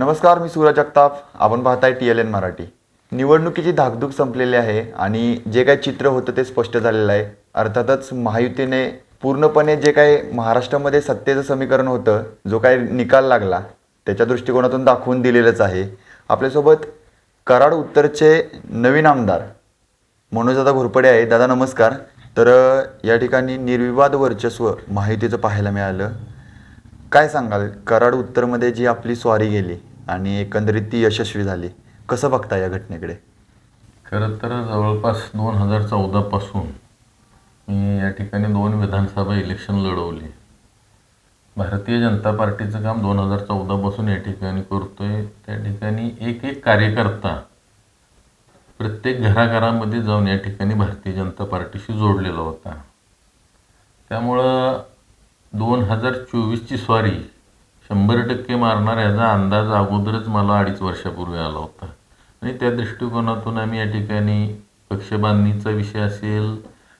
नमस्कार मी सूरज जगताप. आपण पाहताय टी एल एन मराठी. निवडणुकीची धाकधूक संपलेली आहे आणि जे काही चित्र होतं ते स्पष्ट झालेलं आहे. अर्थातच महायुतीने पूर्णपणे जे काही महाराष्ट्रामध्ये सत्तेचं समीकरण होतं जो काही निकाल लागला त्याच्या दृष्टिकोनातून दाखवून दिलेलंच आहे. आपल्यासोबत कराड उत्तरचे नवीन आमदार मनोजदादा घोरपडे आहे दादा नमस्कार. तर या ठिकाणी निर्विवाद वर्चस्व महायुतीचं पाहायला मिळालं. काय सांगाल? कराड उत्तरमध्ये जी आपली स्वारी गेली आणि एकंदरीत ती यशस्वी झाली. कसं बघता या घटनेकडे? खरं तर जवळपास दोन हजार चौदापासून मी या ठिकाणी दोन विधानसभा इलेक्शन लढवली. भारतीय जनता पार्टीचं काम दोन हजार चौदापासून या ठिकाणी करतो आहे त्या ठिकाणी एक एक कार्यकर्ता प्रत्येक घराघरामध्ये जाऊन या ठिकाणी भारतीय जनता पार्टीशी जोडलेला होता. त्यामुळं दोन हजार चोवीसची स्वारी शंभर टक्के मारणार याचा अंदाज अगोदरच मला अडीच वर्षापूर्वी आला होता. आणि त्या दृष्टिकोनातून आम्ही या ठिकाणी पक्षबांधणीचा विषय असेल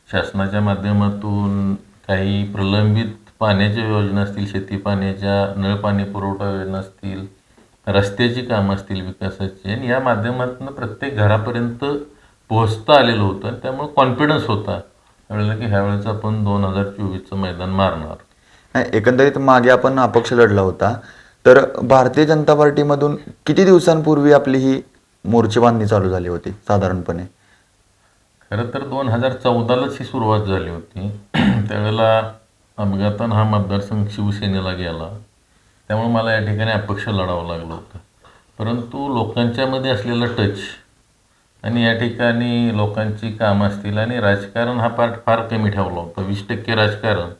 शासनाच्या माध्यमातून काही प्रलंबित पाण्याच्या योजना असतील शेती पाण्याच्या नळ पाणी पुरवठा योजना असतील रस्त्याची कामं असतील विकासाची आणि या माध्यमातून प्रत्येक घरापर्यंत पोहोचता आलेलं होतं आणि त्यामुळे कॉन्फिडन्स होता. त्यावेळेला की ह्यावेळेस आपण दोन हजार चोवीसचं मैदान मारणार. नाही, एकंदरीत मागे आपण अपक्ष लढला होता. तर भारतीय जनता पार्टीमधून किती दिवसांपूर्वी आपली ही मोर्चे बांधणी चालू झाली होती साधारणपणे? खरं तर दोन हजार चौदालाच ही सुरुवात झाली होती. त्यावेळेला अपघातान हा मतदारसंघ शिवसेनेला गेला. त्यामुळे मला या ठिकाणी अपक्ष लढावं लागलं होतं. परंतु लोकांच्यामध्ये असलेला टच आणि या ठिकाणी लोकांची कामं असतील आणि राजकारण हा पार्ट फार कमी ठेवला होता. वीस टक्के राजकारण.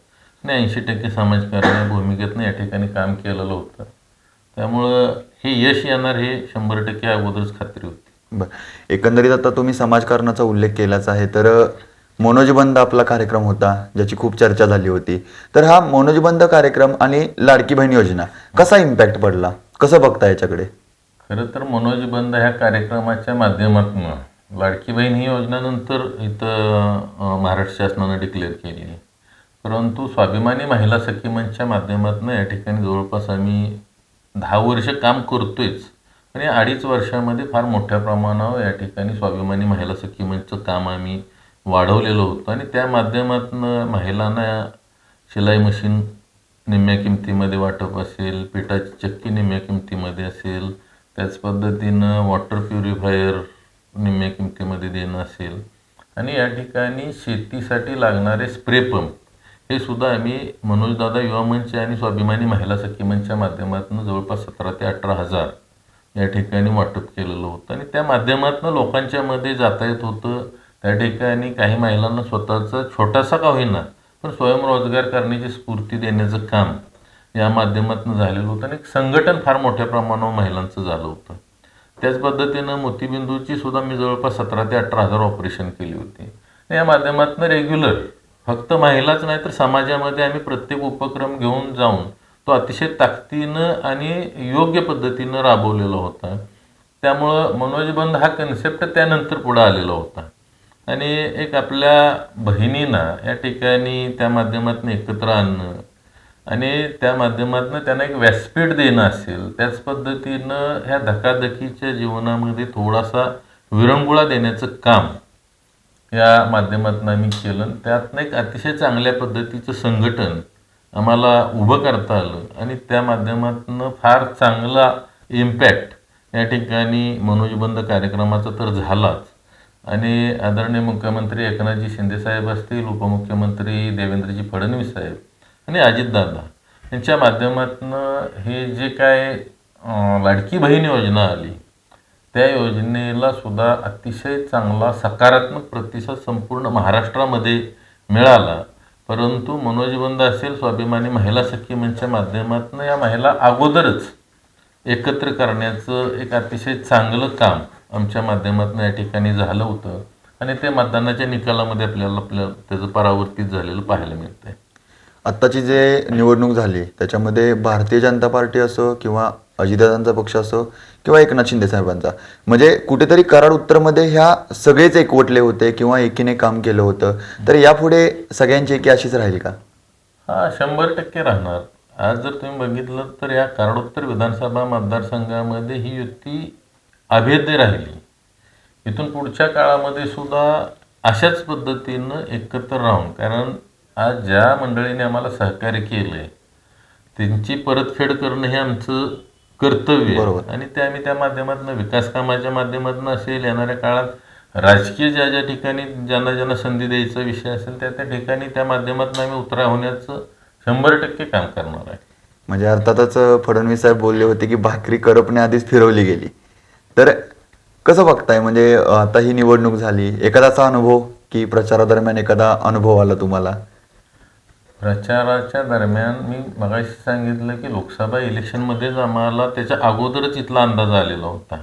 आणि ऐंशी टक्के समाजकारण भूमिकेतनं या ठिकाणी काम केलेलं होतं. त्यामुळं हे यश येणार हे शंभर टक्के अगोदरच खात्री होती. बरं. एकंदरीत आता तुम्ही समाजकारणाचा उल्लेख केलाच आहे तर अ, मनोजबंध आपला कार्यक्रम होता ज्याची खूप चर्चा झाली होती. तर हा मनोजबंध कार्यक्रम आणि लाडकी बहीण योजना कसा इम्पॅक्ट पडला? कसं बघता याच्याकडे? खरं तर मनोज बंद ह्या कार्यक्रमाच्या माध्यमातून लाडकी बहीण ही योजना नंतर इथं महाराष्ट्र शासनानं डिक्लेअर केली परंतु स्वाभिमानी महिला सखी मंचच्या माध्यमातून या ठिकाणी जवळपास आम्ही दहा वर्ष काम करतोयच. आणि अडीच वर्षामध्ये फार मोठ्या प्रमाणावर या ठिकाणी स्वाभिमानी महिला सखी मंचचं काम आम्ही वाढवलेलं होतं. आणि त्या माध्यमातून महिलांना शिलाई मशीन निम्म्या किमतीमध्ये वाटप असेल पिठाची चक्की निम्म्या किमतीमध्ये असेल त्याच पद्धतीनं वॉटर प्युरिफायर निम्म्या किमतीमध्ये देणं असेल. आणि या ठिकाणी शेतीसाठी लागणारे स्प्रे पंप हे सुद्धा आम्ही मनोजदादा युवा मंच आणि स्वाभिमानी महिला सखी मंचच्या माध्यमातून जवळपास सतरा ते अठरा हजार या ठिकाणी वाटप केलेलं होतं. आणि त्या माध्यमातून लोकांच्यामध्ये जाता येत होतं. त्या ठिकाणी काही महिलांना स्वतःचा छोटासा का होईना पण स्वयंरोजगार करण्याची स्फूर्ती देण्याचं काम या माध्यमातून झालेलं होतं. आणि एक संघटन फार मोठ्या प्रमाणावर महिलांचं झालं होतं. त्याच पद्धतीनं मोतीबिंदूची सुद्धा मी जवळपास सतरा ते अठरा हजार ऑपरेशन केली होती. या माध्यमातून रेग्युलर फक्त महिलाच नाही तर समाजामध्ये आम्ही प्रत्येक उपक्रम घेऊन जाऊन तो अतिशय ताकदीनं आणि योग्य पद्धतीनं राबवलेला होता. त्यामुळं मनोजबंध हा कन्सेप्ट त्यानंतर पुढं आलेला होता. आणि एक आपल्या बहिणींना या ठिकाणी त्या माध्यमातून एकत्र आणणं आणि त्या माध्यमातून त्यांना एक व्यासपीठ देणं असेल त्याच पद्धतीनं ह्या धकाधकीच्या जीवनामध्ये थोडासा विरंगुळा देण्याचं काम या माध्यमातून आम्ही केलं. आणि त्यातनं एक अतिशय चांगल्या पद्धतीचं संघटन आम्हाला उभं करता आलं. आणि त्या माध्यमातून फार चांगला इम्पॅक्ट या ठिकाणी मनोजबंध कार्यक्रमाचा तर झालाच. आणि आदरणीय मुख्यमंत्री एकनाथजी शिंदेसाहेब असतील उपमुख्यमंत्री देवेंद्रजी फडणवीस साहेब आणि अजितदादा यांच्या माध्यमातून हे जे काय लाडकी बहीण योजना आली त्या योजनेला सुद्धा अतिशय चांगला सकारात्मक प्रतिसाद संपूर्ण महाराष्ट्रामध्ये मिळाला. परंतु मनोजबंध असेल स्वाभिमानी महिला सखी मंचच्या माध्यमातून या महिला अगोदरच एकत्र करण्याचं एक अतिशय चांगलं काम आमच्या माध्यमातून या ठिकाणी झालं होतं. आणि ते मतदानाच्या निकालामध्ये आपल्याला आपल्या त्याचं परावर्तित झालेलं पाहायला मिळतंय. आत्ताची जे निवडणूक झाली त्याच्यामध्ये भारतीय जनता पार्टी असो किंवा अजितदादांचा पक्ष असो किंवा एकनाथ शिंदे साहेबांचा. म्हणजे कुठेतरी कराड उत्तरमध्ये ह्या सगळेच एकवटले होते किंवा एकीने काम केलं होतं. तर यापुढे सगळ्यांची एकी अशीच राहील का? हा शंभर टक्के राहणार. आज जर तुम्ही बघितलं तर या कारडोत्तर विधानसभा मतदारसंघामध्ये ही युती अभेद्य राहिली. इथून पुढच्या काळामध्ये सुद्धा अशाच पद्धतीनं एकत्र राहून कारण आज ज्या मंडळीने आम्हाला सहकार्य केलं आहे त्यांची परतफेड करणं हे आमचं कर्तव्य बरोबर. आणि ते आम्ही त्या माध्यमातून विकास कामाच्या माध्यमातून असेल येणाऱ्या काळात राजकीय ज्या ज्या ठिकाणी ज्यांना ज्यांना संधी द्यायचा विषय असेल त्या त्या ठिकाणी त्या माध्यमातून आम्ही उतरा होण्याचं शंभर टक्के काम करणार आहे. म्हणजे अर्थातच फडणवीस साहेब बोलले होते की भाकरी करपणे आधीच फिरवली गेली. तर कसं बघताय? म्हणजे आता ही निवडणूक झाली. एखादाचा अनुभव की प्रचारादरम्यान एखादा अनुभव आला तुम्हाला? प्रचाराच्या दरम्यान मी मगाशी सांगितलं की लोकसभा इलेक्शनमध्येच आम्हाला त्याच्या अगोदरच इथला अंदाज आलेला होता.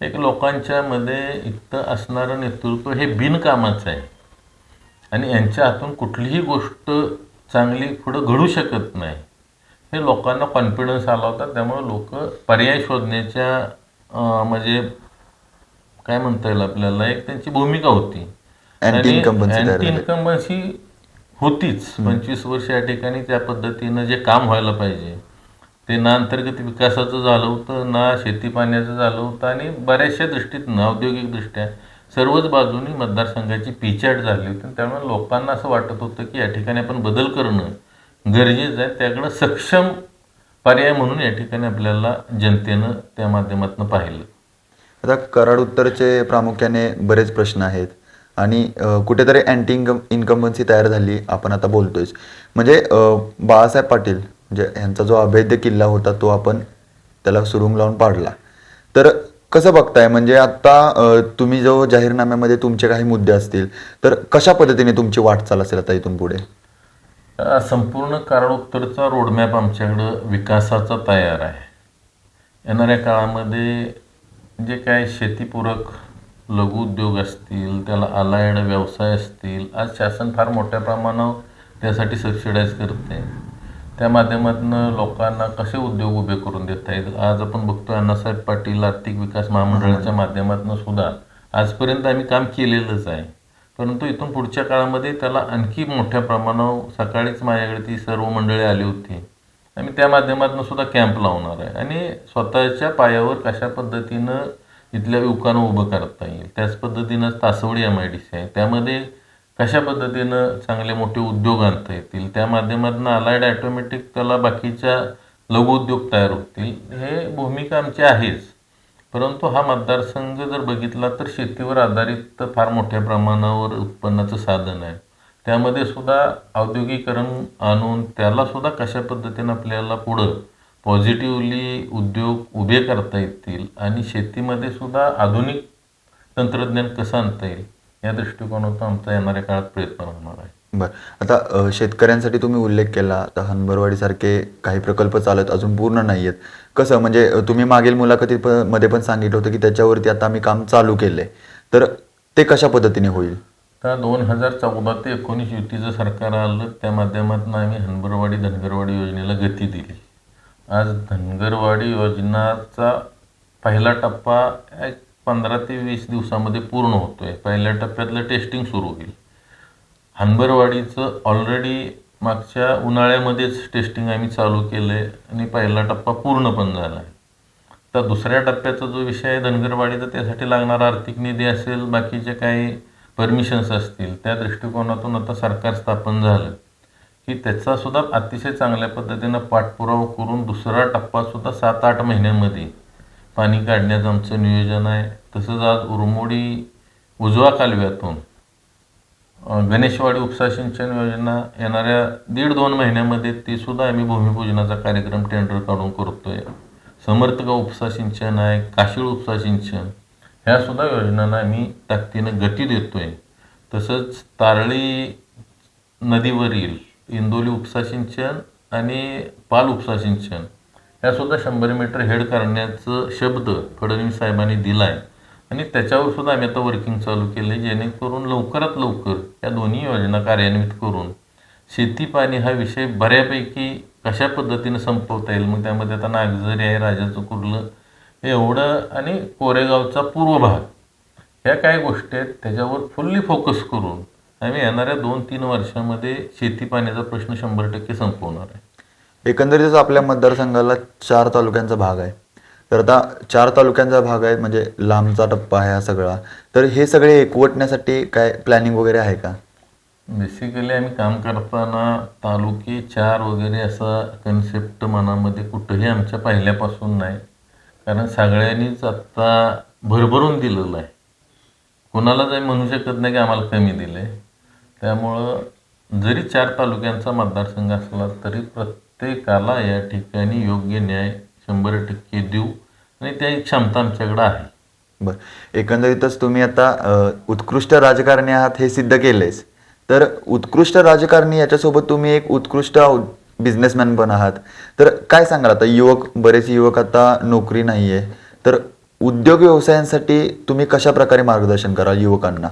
एक लोकांच्या मध्ये इथं असणारं नेतृत्व हे बिनकामाचं आहे. आणि यांच्या हातून कुठलीही गोष्ट चांगली पुढं घडू शकत नाही. हे लोकांना कॉन्फिडन्स आला होता. त्यामुळे लोक पर्याय शोधण्याच्या म्हणजे काय म्हणता येईल आपल्याला? एक त्यांची भूमिका होती. तयार अँटी. इन्कम्बन्सी होतीच. पंचवीस वर्ष या ठिकाणी त्या पद्धतीनं जे काम व्हायला पाहिजे ते ना अंतर्गत विकासाचं झालं होतं ना शेती पाण्याचं झालं होतं आणि बऱ्याचशा दृष्टीतनं औद्योगिकदृष्ट्या सर्वच बाजूनी मतदारसंघाची पिछाड झाली होती. आणि त्यामुळे लोकांना असं वाटत होतं की या ठिकाणी आपण बदल करणं गरजेचं आहे. त्याकडं सक्षम पर्याय म्हणून या ठिकाणी आपल्याला जनतेनं त्या माध्यमातून पाहिलं. आता कराड उत्तरचे प्रामुख्याने बरेच प्रश्न आहेत. आणि कुठेतरी अँटी इन्कम इन्कम्बन्सी तयार झाली आपण आता बोलतोयच. म्हणजे बाळासाहेब पाटील म्हणजे यांचा जो अभेद्य किल्ला होता तो आपण त्याला सुरुंग लावून पाडला. तर कसं बघताय? म्हणजे आता तुम्ही जो जाहीरनाम्यामध्ये तुमचे काही मुद्दे असतील तर कशा पद्धतीने तुमची वाटचाल असेल आता इथून पुढे? संपूर्ण कारणोत्तरचा रोडमॅप आमच्याकडं विकासाचा तयार आहे. येणाऱ्या काळामध्ये जे काय शेतीपूरक लघु उद्योग असतील त्याला अलायड व्यवसाय असतील आज शासन फार मोठ्या प्रमाणावर त्यासाठी सबसिडाईज करते. त्या माध्यमातून लोकांना कसे उद्योग उभे करून देता येतील आज आपण बघतो अण्णासाहेब पाटील आर्थिक विकास महामंडळाच्या माध्यमातून सुद्धा आजपर्यंत आम्ही काम केलेलंच आहे. परंतु इथून पुढच्या काळामध्ये त्याला आणखी मोठ्या प्रमाणावर सकाळीच माझ्याकडे ती सर्व मंडळी आली होती. आम्ही त्या माध्यमातून सुद्धा कॅम्प लावणार आहे. आणि स्वतःच्या पायावर कशा पद्धतीनं इथल्या युवकांना उभं करता येईल. त्याच पद्धतीनं Tasawade M I D C आहे. त्यामध्ये कशा पद्धतीनं चांगले मोठे उद्योग आणता येतील? त्या माध्यमातून अलाइड ॲटोमॅटिक त्याला बाकीच्या लघुउद्योग तयार होतील. हे भूमिका आमची आहेच. परंतु हा मतदारसंघ जर बघितला तर शेतीवर आधारित फार मोठ्या प्रमाणावर उत्पन्नाचं साधन आहे. त्यामध्ये सुद्धा औद्योगिकरण आणून त्याला सुद्धा कशा पद्धतीनं आपल्याला पुढं पॉझिटिव्हली उद्योग उभे करता येतील आणि शेतीमध्ये सुद्धा आधुनिक तंत्रज्ञान कसं आणता येईल या दृष्टिकोनातून आमचा येणाऱ्या काळात प्रयत्न राहणार आहे. बरं. आता शेतकऱ्यांसाठी तुम्ही उल्लेख केला आता हनबरवाडीसारखे काही प्रकल्प चालत अजून पूर्ण नाही आहेत कसं म्हणजे तुम्ही मागील मुलाखतीत प- मध्ये पण सांगितलं होतं की त्याच्यावरती आता आम्ही काम चालू केलंय. तर ते कशा पद्धतीने होईल? आता दोन हजार चौदा ते एकोणीस युतीचं सरकार आलं त्या माध्यमातून आम्ही हनबरवाडी धनगरवाडी योजनेला गती दिली. आज धनगरवाडी योजनाचा पहिला टप्पा एक पंधरा ते वीस दिवसामध्ये पूर्ण होतोय. पहिल्या टप्प्यातलं टेस्टिंग सुरू होईल. हनबरवाडीचं ऑलरेडी मागच्या उन्हाळ्यामध्येच टेस्टिंग आम्ही चालू केलं आहे आणि पहिला टप्पा पूर्ण पण झाला आहे तर दुसऱ्या टप्प्याचा जो विषय आहे धनगरवाडीचा त्यासाठी लागणारा आर्थिक निधी असेल बाकीचे काही परमिशन्स असतील त्या दृष्टिकोनातून आता सरकार स्थापन झालं. की त्याचा सुद्धा अतिशय चांगल्या पद्धतीनं पाठपुरावा करून दुसरा टप्पा सुद्धा सात आठ महिन्यामध्ये पाणी काढण्याचं आमचं नियोजन आहे. तसंच आज उरमोडी उजवा कालव्यातून गणेशवाडी उपसा सिंचन योजना येणाऱ्या दीड दोन महिन्यामध्ये ती सुद्धा आम्ही भूमिपूजनाचा कार्यक्रम टेंडर काढून करतोय. समर्थक उपसा सिंचन आहे काशीळ उपसा सिंचन ह्या सुद्धा योजनांना आम्ही ताकदीनं गती देतोय. तसंच तारळी नदीवरील इंदोली उपसा सिंचन आणि पाल उपसा सिंचन. यासुद्धा शंभर मीटर हेड करण्याचं शब्द फडणवीस साहेबांनी दिला आहे आणि त्याच्यावर सुद्धा आम्ही आता वर्किंग चालू केले जेणेकरून लवकरात लवकर या दोन्ही योजना कार्यान्वित करून शेती पाणी हा विषय बऱ्यापैकी कशा पद्धतीनं संपवता येईल मग त्यामध्ये आता नागझरी आहे राजाचं कुर्लं एवढं आणि कोरेगावचा पूर्व भाग. ह्या काय गोष्टी आहेत त्याच्यावर फुल्ली फोकस करून आम्ही येणाऱ्या दोन तीन वर्षामध्ये शेती पाण्याचा प्रश्न शंभर टक्के संपवणार आहे. एकंदरीतच आपल्या मतदारसंघाला चार तालुक्यांचा भाग आहे. तर आता चार तालुक्यांचा भाग आहे म्हणजे लांबचा टप्पा आहे हा सगळा. तर हे सगळे एकवटण्यासाठी काय प्लॅनिंग वगैरे आहे का? बेसिकली आम्ही काम करताना तालुके चार वगैरे असा कन्सेप्ट मनामध्ये कुठंही आमच्या पहिल्यापासून नाही. कारण सगळ्यांनीच आत्ता भरभरून दिलेलं आहे. कोणाला काही म्हणू शकत नाही की आम्हाला कमी दिलं आहे त्यामुळं जरी चार तालुक्यांचा मतदारसंघ असला तरी प्रत्येकाला या ठिकाणी योग्य न्याय शंभर टक्के देऊ आणि त्या क्षमता आमच्याकडं आहे. बरं. एकंदरीतच तुम्ही आता अ, उत्कृष्ट राजकारणी आहात हे सिद्ध केलेस तर उत्कृष्ट राजकारणी याच्यासोबत तुम्ही एक उत्कृष्ट बिझनेसमॅन पण आहात. तर काय सांगाल आता? युवक बरेच युवक आता नोकरी नाही आहे तर उद्योग व्यवसायांसाठी तुम्ही कशा प्रकारे मार्गदर्शन कराल युवकांना?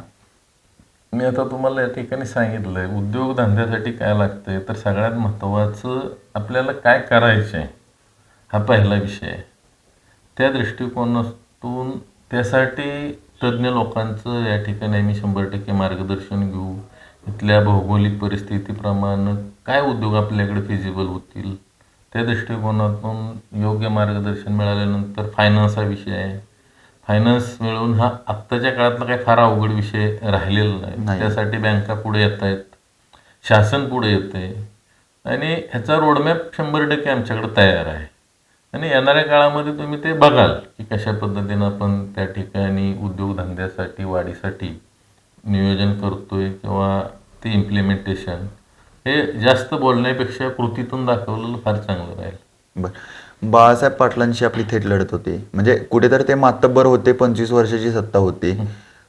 मी आता तुम्हाला या ठिकाणी सांगितलंय उद्योगधंद्यासाठी काय लागतंय? तर सगळ्यात महत्त्वाचं आपल्याला काय करायचं आहे? हा पहिला विषय आहे. त्या दृष्टिकोनातून त्यासाठी तज्ज्ञ लोकांचं या ठिकाणी आम्ही शंभर टक्के मार्गदर्शन घेऊ. इथल्या भौगोलिक परिस्थितीप्रमाणे काय उद्योग आपल्याकडे फिजिबल होतील? त्या दृष्टिकोनातून योग्य मार्गदर्शन मिळाल्यानंतर फायनान्स हा विषय आहे. फायनान्स मिळवून हा आत्ताच्या काळातला काही फार अवघड विषय राहिलेला नाही. नाही. त्यासाठी बँका पुढे येत आहेत. शासन पुढे येते आणि ह्याचा रोडमॅप शंभर टक्के आमच्याकडे तयार आहे. आणि येणाऱ्या काळामध्ये तुम्ही ते बघाल की कशा पद्धतीनं आपण त्या ठिकाणी उद्योगधंद्यासाठी वाढीसाठी नियोजन करतोय किंवा ते इम्प्लिमेंटेशन हे जास्त बोलण्यापेक्षा कृतीतून दाखवलेलं फार चांगलं राहील. बरं. बाळासाहेब पाटलांशी आपली थेट लढत होती. म्हणजे कुठेतरी ते मातब्बर होते पंचवीस वर्षाची सत्ता होती.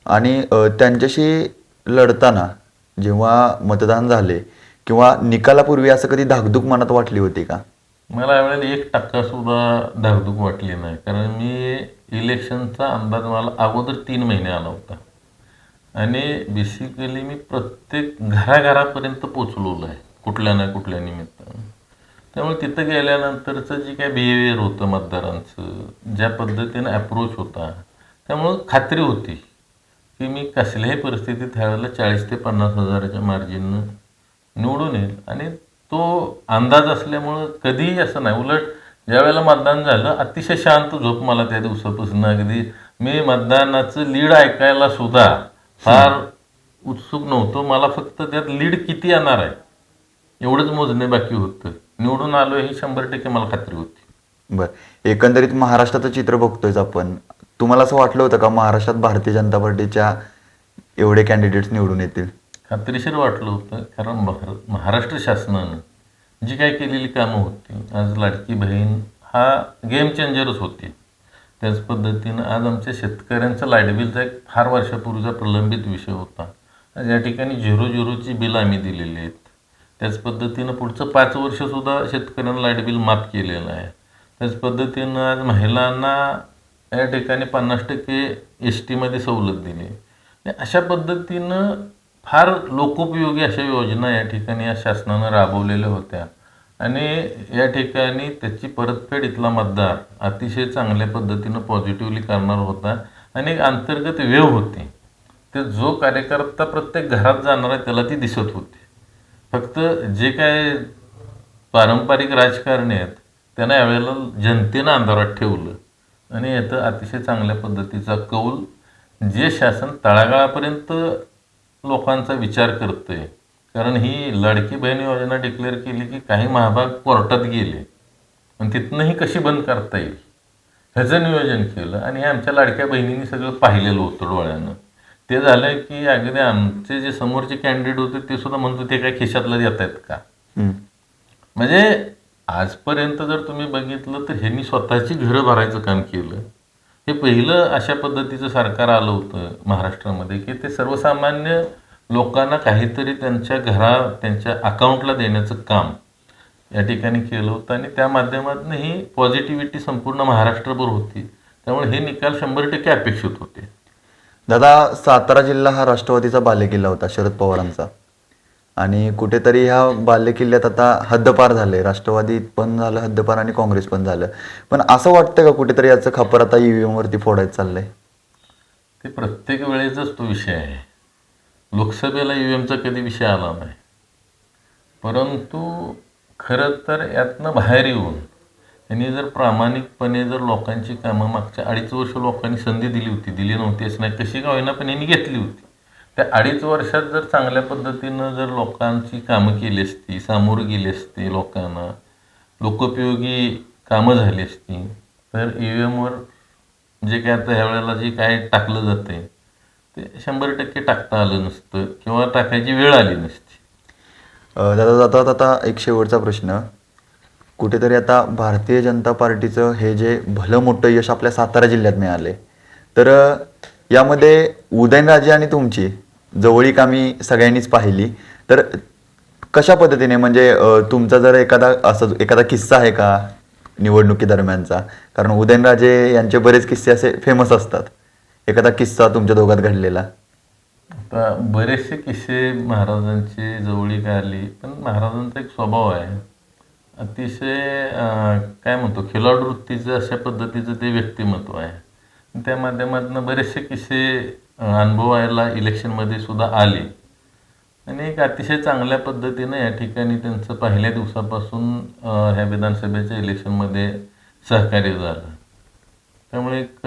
आणि त्यांच्याशी लढताना जेव्हा मतदान झाले किंवा निकालापूर्वी असं कधी धाकधूक मनात वाटली होती का? मला यावेळेला एक टक्का सुद्धा धाकधूक वाटली नाही. कारण मी इलेक्शनचा अंदाज मला अगोदर तीन महिने आला होता. आणि बेसिकली मी प्रत्येक घराघरापर्यंत पोचलेलो आहे. कुठल्या ना कुठल्या निमित्तानं. त्यामुळे तिथं गेल्यानंतरचं जे काय बिहेवियर होतं मतदारांचं ज्या पद्धतीनं अप्रोच होता त्यामुळं खात्री होती की मी कसल्याही परिस्थितीत ह्यावेळेला चाळीस ते पन्नास हजाराच्या मार्जिननं निवडून येईल. आणि तो अंदाज असल्यामुळं कधीही असं नाही. उलट ज्यावेळेला मतदान झालं अतिशय शांत झोप मला त्या दिवसापासून. अगदी मी मतदानाचं लीड ऐकायला सुद्धा फार उत्सुक नव्हतो. मला फक्त त्यात लीड किती येणार आहे एवढंच मोजणे बाकी होतं. निवडून आलो ही शंभर टक्के मला खात्री होती. बरं. एकंदरीत महाराष्ट्राचं चित्र बघतोयच आपण. तुम्हाला असं वाटलं होतं का महाराष्ट्रात भारतीय जनता पार्टीच्या एवढे कॅन्डिडेट्स निवडून येतील? खात्रीशीर वाटलं होतं कारण महार महाराष्ट्र शासनानं जी काय केलेली कामं होती आज लाडकी बहीण हा गेम चेंजरच होती. त्याच पद्धतीनं आज आमच्या शेतकऱ्यांचा लाइट बिलचा एक फार वर्षापूर्वीचा प्रलंबित विषय होता. आज या ठिकाणी झिरो झिरोची बिल आम्ही दिलेली आहेत. त्याच पद्धतीनं पुढचं पाच वर्षसुद्धा शेतकऱ्यांना लाइट बिल माफ केलेलं आहे. त्याच पद्धतीनं आज महिलांना या ठिकाणी पन्नास टक्के एस टीमध्ये सवलत दिली. आणि अशा पद्धतीनं फार लोकोपयोगी अशा योजना या ठिकाणी या शासनानं राबवलेल्या होत्या. आणि या ठिकाणी त्याची परतफेड इथला मतदार अतिशय चांगल्या पद्धतीनं पॉझिटिव्हली करणार होता. आणि एक अंतर्गत वेव होती. ते जो कार्यकर्ता प्रत्येक घरात जाणार आहे त्याला ती दिसत होती. फक्त जे काय पारंपरिक राजकारणी आहेत त्यांना यावेळेला जनतेनं अंधारात ठेवलं. आणि याचं अतिशय चांगल्या पद्धतीचा कौल जे शासन तळागाळापर्यंत लोकांचा विचार करतंय. कारण ही लाडकी बहीण योजना डिक्लेअर केली की काही महाभाग कोर्टात गेले. आणि तिथनंही कशी बंद करता येईल? ह्याचं नियोजन केलं आणि हे आमच्या लाडक्या बहिणींनी सगळं पाहिलेलं होतं डोळ्यानं. ते झालं की अगदी आमचे जे समोरचे कॅन्डिडेट होते ते सुद्धा म्हणतो ते काय खिशातलं देत आहेत का. म्हणजे आजपर्यंत जर तुम्ही बघितलं तर ह्यांनी स्वतःची घरं भरायचं काम केलं. हे पहिलं अशा पद्धतीचं सरकार आलं होतं महाराष्ट्रामध्ये की ते सर्वसामान्य लोकांना काहीतरी त्यांच्या घरा त्यांच्या अकाउंटला देण्याचं काम या ठिकाणी केलं होतं आणि त्या माध्यमातून ही पॉझिटिव्हिटी संपूर्ण महाराष्ट्रभर होती. त्यामुळे हे निकाल शंभर टक्के अपेक्षित होते. दादा सातारा जिल्हा हा राष्ट्रवादीचा बालेकिल्ला होता शरद पवारांचा. आणि कुठेतरी ह्या बालेकिल्ल्यात आता हद्दपार झाले. राष्ट्रवादी पण झालं हद्दपार आणि काँग्रेस पण झालं. पण असं वाटतं का कुठेतरी याचं खापर आता ईव्हीएम वरती फोडायचं चाललंय? ते प्रत्येक वेळेचाच तो विषय आहे. लोकसभेला ईव्हीएमचा एमचा कधी विषय आला नाही. परंतु खरं तर यातनं बाहेर येऊन यांनी जर प्रामाणिकपणे जर लोकांची कामं मागच्या अडीच वर्ष लोकांनी संधी दिली होती दिली नव्हती असं नाही कशी का होईना पण यांनी घेतली होती. त्या अडीच वर्षात जर चांगल्या पद्धतीनं जर लोकांची कामं केली असती सामोरं गेली असती लोकांना लोकोपयोगी कामं झाली असती तर ई व्ही एमवर जे काय आता ह्या वेळेला जे काय टाकलं जाते ते शंभर टक्के टाकता आलं नसतं किंवा टाकायची वेळ आली नसती. दादा जाता जाता एक शेवटचा प्रश्न. कुठेतरी आता भारतीय जनता पार्टीचं हे जे भलं मोठं यश आपल्या सातारा जिल्ह्यात मिळाले तर यामध्ये उदयनराजे आणि तुमची जवळीक आम्ही सगळ्यांनीच पाहिली. तर कशा पद्धतीने म्हणजे तुमचा जर एखादा असं एखादा किस्सा आहे का निवडणुकी दरम्यानचा? कारण उदयनराजे यांचे बरेच किस्से असे फेमस असतात. एखादा किस्सा तुमच्या दोघात घडलेला? आता बरेचसे किस्से महाराजांची जवळीक आली पण महाराजांचा एक स्वभाव आहे. अतिशय काय म्हणतो खिलाडू वृत्तीचं अशा पद्धतीचं ते व्यक्तिमत्व आहे. त्या माध्यमातून बरेचसे किस्से अनुभवायला इलेक्शनमध्ये सुद्धा आले. आणि एक अतिशय चांगल्या पद्धतीनं या ठिकाणी त्यांचं पहिल्या दिवसापासून ह्या विधानसभेच्या इलेक्शनमध्ये सहकार्य झालं. त्यामुळे एक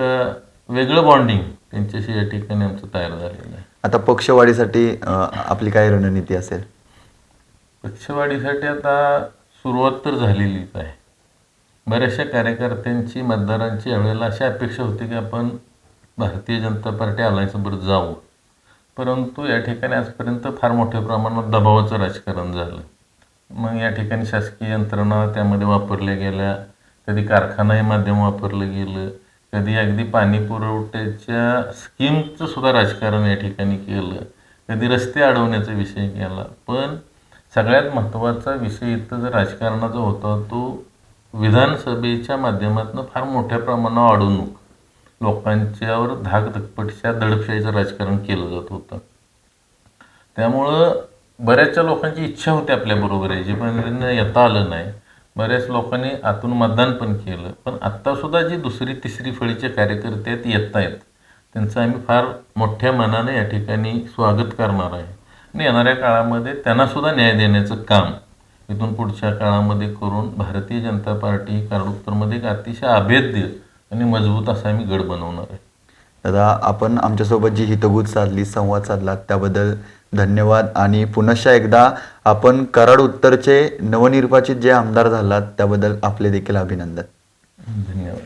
वेगळं बॉन्डिंग त्यांच्याशी या ठिकाणी आमचं तयार झालेलं आहे. आता पक्षवाढीसाठी आपली काय रणनीती असेल? पक्षवाढीसाठी आता सुरुवात तर झालेलीच आहे. बऱ्याचशा कार्यकर्त्यांची मतदारांची यावेळेला अशी अपेक्षा होती की आपण भारतीय जनता पार्टी अलायन्सबरोबर जाऊ परंतु या ठिकाणी आजपर्यंत फार मोठ्या प्रमाणात दबावाचं राजकारण झालं. मग या ठिकाणी शासकीय यंत्रणा त्यामध्ये वापरल्या गेल्या. कधी कारखाना हे माध्यम वापरलं गेलं. कधी अगदी पाणी पुरवठ्याच्या स्कीमचं सुद्धा राजकारण या ठिकाणी केलं. कधी रस्ते अडवण्याचा विषय केला. पण सगळ्यात महत्त्वाचा विषय इथं जर राजकारणाचा होता तो विधानसभेच्या माध्यमातून फार मोठ्या प्रमाणावर अडवणूक लोकांच्यावर धाक धकपटच्या दडपशाहीचं राजकारण केलं जात होतं. त्यामुळं बऱ्याचशा लोकांची इच्छा होती आपल्याबरोबर यायची पण त्यांना येता आलं नाही. बऱ्याच लोकांनी आतून मतदान पण केलं पण आत्तासुद्धा जी दुसरी तिसरी फळीचे कार्यकर्ते आहेत येत आहेत त्यांचं आम्ही फार मोठ्या मनाने या ठिकाणी स्वागत करणार आहे. येणाऱ्या काळामध्ये त्यांनासुद्धा न्याय देण्याचं काम इथून पुढच्या काळामध्ये करून भारतीय जनता पार्टी कारडुक्करमध्ये एक अतिशय अभेद्य आणि मजबूत असा आम्ही गड बनवणार आहे. दादा आपण आमच्यासोबत जी हितगुज साधली संवाद साधला त्याबद्दल धन्यवाद. आणि पुनश्च एकदा आपण कराड उत्तरचे नवनिर्वाचित जे आमदार झालात त्याबद्दल आपले देखील अभिनंदन. धन्यवाद.